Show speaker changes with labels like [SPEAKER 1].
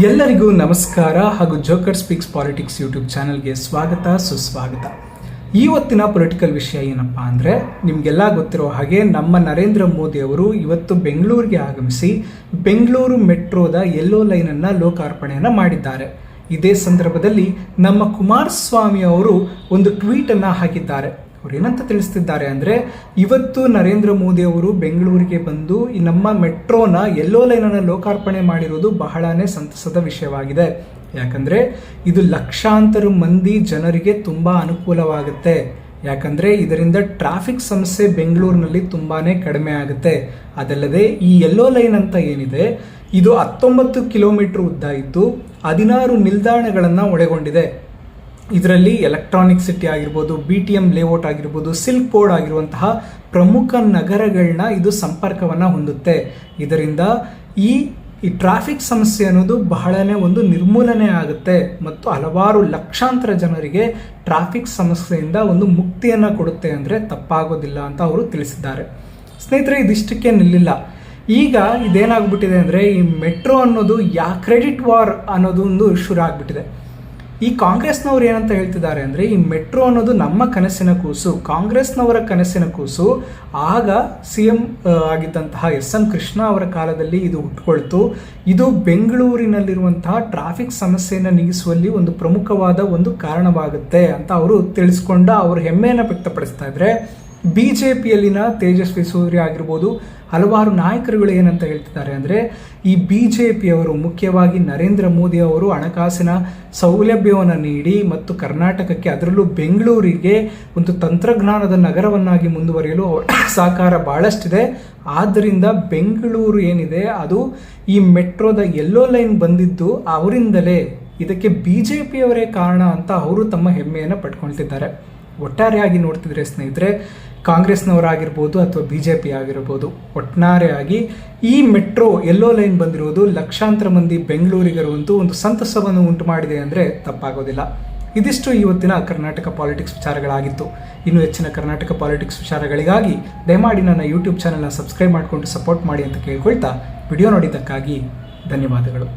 [SPEAKER 1] ಎಲ್ಲರಿಗೂ ನಮಸ್ಕಾರ ಹಾಗೂ ಜೋಕರ್ ಸ್ಪೀಕ್ಸ್ ಪಾಲಿಟಿಕ್ಸ್ ಯೂಟ್ಯೂಬ್ ಚಾನಲ್ಗೆ ಸ್ವಾಗತ, ಸುಸ್ವಾಗತ. ಇವತ್ತಿನ ಪೊಲಿಟಿಕಲ್ ವಿಷಯ ಏನಪ್ಪ ಅಂದರೆ, ನಿಮಗೆಲ್ಲ ಗೊತ್ತಿರೋ ಹಾಗೆ ನಮ್ಮ ನರೇಂದ್ರ ಮೋದಿ ಅವರು ಇವತ್ತು ಬೆಂಗಳೂರಿಗೆ ಆಗಮಿಸಿ ಬೆಂಗಳೂರು ಮೆಟ್ರೋದ ಯೆಲ್ಲೋ ಲೈನನ್ನು ಲೋಕಾರ್ಪಣೆಯನ್ನು ಮಾಡಿದ್ದಾರೆ. ಇದೇ ಸಂದರ್ಭದಲ್ಲಿ ನಮ್ಮ ಕುಮಾರಸ್ವಾಮಿ ಅವರು ಒಂದು ಟ್ವೀಟನ್ನು ಹಾಕಿದ್ದಾರೆ. ಅವ್ರು ಏನಂತ ತಿಳಿಸ್ತಿದ್ದಾರೆ ಅಂದರೆ, ಇವತ್ತು ನರೇಂದ್ರ ಮೋದಿ ಅವರು ಬೆಂಗಳೂರಿಗೆ ಬಂದು ಈ ನಮ್ಮ ಮೆಟ್ರೋನ ಎಲ್ಲೋ ಲೈನನ್ನು ಲೋಕಾರ್ಪಣೆ ಮಾಡಿರೋದು ಬಹಳನೇ ಸಂತಸದ ವಿಷಯವಾಗಿದೆ. ಯಾಕಂದರೆ, ಇದು ಲಕ್ಷಾಂತರ ಮಂದಿ ಜನರಿಗೆ ತುಂಬ ಅನುಕೂಲವಾಗುತ್ತೆ. ಯಾಕಂದರೆ, ಇದರಿಂದ ಟ್ರಾಫಿಕ್ ಸಮಸ್ಯೆ ಬೆಂಗಳೂರಿನಲ್ಲಿ ತುಂಬಾ ಕಡಿಮೆ ಆಗುತ್ತೆ. ಅದಲ್ಲದೆ, ಈ ಯೆಲ್ಲೋ ಲೈನ್ ಅಂತ ಏನಿದೆ, ಇದು ಹತ್ತೊಂಬತ್ತು ಕಿಲೋಮೀಟರ್ ಉದ್ದ ಇದ್ದು, ಹದಿನಾರು ನಿಲ್ದಾಣಗಳನ್ನು ಒಳಗೊಂಡಿದೆ. ಇದರಲ್ಲಿ ಎಲೆಕ್ಟ್ರಾನಿಕ್ ಸಿಟಿ ಆಗಿರ್ಬೋದು ಬಿ ಟಿ ಎಂ ಲೇಔಟ್ ಆಗಿರ್ಬೋದು ಸಿಲ್ಕ್ ಬೋರ್ಡ್ ಆಗಿರುವಂತಹ ಪ್ರಮುಖ ನಗರಗಳನ್ನ ಇದು ಸಂಪರ್ಕವನ್ನು ಹೊಂದುತ್ತೆ. ಇದರಿಂದ ಈ ಈ ಟ್ರಾಫಿಕ್ ಸಮಸ್ಯೆ ಅನ್ನೋದು ಬಹಳನೇ ಒಂದು ನಿರ್ಮೂಲನೆ ಆಗುತ್ತೆ ಮತ್ತು ಹಲವಾರು ಲಕ್ಷಾಂತರ ಜನರಿಗೆ ಟ್ರಾಫಿಕ್ ಸಮಸ್ಯೆಯಿಂದ ಒಂದು ಮುಕ್ತಿಯನ್ನು ಕೊಡುತ್ತೆ ಅಂದರೆ ತಪ್ಪಾಗೋದಿಲ್ಲ ಅಂತ ಅವರು ತಿಳಿಸಿದ್ದಾರೆ. ಸ್ನೇಹಿತರೆ ಇದಿಷ್ಟಕ್ಕೆ ನಿಲ್ಲಿಲ್ಲ. ಈಗ ಇದೇನಾಗ್ಬಿಟ್ಟಿದೆ ಅಂದರೆ ಈ ಮೆಟ್ರೋ ಅನ್ನೋದು, ಯಾ ಕ್ರೆಡಿಟ್ ವಾರ್ ಅನ್ನೋದು ಒಂದು ಶುರು ಆಗ್ಬಿಟ್ಟಿದೆ. ಈ ಕಾಂಗ್ರೆಸ್ನವ್ರು ಏನಂತ ಹೇಳ್ತಿದ್ದಾರೆ ಅಂದರೆ, ಈ ಮೆಟ್ರೋ ಅನ್ನೋದು ನಮ್ಮ ಕನಸಿನ ಕೂಸು, ಕಾಂಗ್ರೆಸ್ನವರ ಕನಸಿನ ಕೂಸು. ಆಗ ಸಿ ಎಂ ಆಗಿದ್ದಂತಹ ಎಸ್ ಎಂ ಕೃಷ್ಣ ಅವರ ಕಾಲದಲ್ಲಿ ಇದು ಹುಟ್ಟುಕೊಳ್ತು ಇದು ಬೆಂಗಳೂರಿನಲ್ಲಿರುವಂತಹ ಟ್ರಾಫಿಕ್ ಸಮಸ್ಯೆಯನ್ನು ನೀಗಿಸುವಲ್ಲಿ ಒಂದು ಪ್ರಮುಖವಾದ ಒಂದು ಕಾರಣವಾಗುತ್ತೆ ಅಂತ ಅವರು ತಿಳಿಸ್ಕೊಂಡ ಅವರು ಹೆಮ್ಮೆಯನ್ನು ವ್ಯಕ್ತಪಡಿಸ್ತಾ ಇದ್ರೆ ಬಿ ಜೆ ಪಿಯಲ್ಲಿನ ತೇಜಸ್ವಿ ಸೂರ್ಯ ಆಗಿರ್ಬೋದು ಹಲವಾರು ನಾಯಕರುಗಳು ಏನಂತ ಹೇಳ್ತಿದ್ದಾರೆ ಅಂದರೆ ಈ ಬಿ ಜೆ ಪಿಯವರು ಮುಖ್ಯವಾಗಿ ನರೇಂದ್ರ ಮೋದಿ ಅವರು ಹಣಕಾಸಿನ ಸೌಲಭ್ಯವನ್ನು ನೀಡಿ ಮತ್ತು ಕರ್ನಾಟಕಕ್ಕೆ ಅದರಲ್ಲೂ ಬೆಂಗಳೂರಿಗೆ ಒಂದು ತಂತ್ರಜ್ಞಾನದ ನಗರವನ್ನಾಗಿ ಮುಂದುವರಿಯಲು ಸಹಕಾರ ಭಾಳಷ್ಟಿದೆ ಆದ್ದರಿಂದ ಬೆಂಗಳೂರು ಏನಿದೆ, ಅದು ಈ ಮೆಟ್ರೋದ ಎಲ್ಲೋ ಲೈನ್ ಬಂದಿದ್ದು ಅವರಿಂದಲೇ ಇದಕ್ಕೆ ಬಿ ಜೆ ಪಿಯವರೇ ಕಾರಣ ಅಂತ ಅವರು ತಮ್ಮ ಹೆಮ್ಮೆಯನ್ನು ಪಟ್ಕೊಳ್ತಿದ್ದಾರೆ. ಒಟ್ಟಾರೆಯಾಗಿ ನೋಡ್ತಿದ್ರೆ ಸ್ನೇಹಿತರೆ ಕಾಂಗ್ರೆಸ್ನವರಾಗಿರ್ಬೋದು ಅಥವಾ ಬಿ ಜೆ ಪಿ ಆಗಿರ್ಬೋದು ಒಟ್ಟಾರೆಯಾಗಿ ಈ ಮೆಟ್ರೋ ಎಲ್ಲೋ ಲೈನ್ ಬಂದಿರುವುದು ಲಕ್ಷಾಂತರ ಮಂದಿ ಬೆಂಗಳೂರಿಗರಂತೂ ಒಂದು ಸಂತಸವನ್ನು ಉಂಟು ಮಾಡಿದೆ ಅಂದರೆ ತಪ್ಪಾಗೋದಿಲ್ಲ. ಇದಿಷ್ಟು ಇವತ್ತಿನ ಕರ್ನಾಟಕ ಪಾಲಿಟಿಕ್ಸ್ ವಿಚಾರಗಳಾಗಿತ್ತು. ಇನ್ನು ಹೆಚ್ಚಿನ ಕರ್ನಾಟಕ ಪಾಲಿಟಿಕ್ಸ್ ವಿಚಾರಗಳಿಗಾಗಿ ದಯಮಾಡಿ ನನ್ನ ಯೂಟ್ಯೂಬ್ ಚಾನಲ್ನ ಸಬ್ಸ್ಕ್ರೈಬ್ ಮಾಡಿಕೊಂಡು ಸಪೋರ್ಟ್ ಮಾಡಿ ಅಂತ ಕೇಳ್ಕೊಳ್ತಾ ವಿಡಿಯೋ ನೋಡಿದ್ದಕ್ಕಾಗಿ ಧನ್ಯವಾದಗಳು.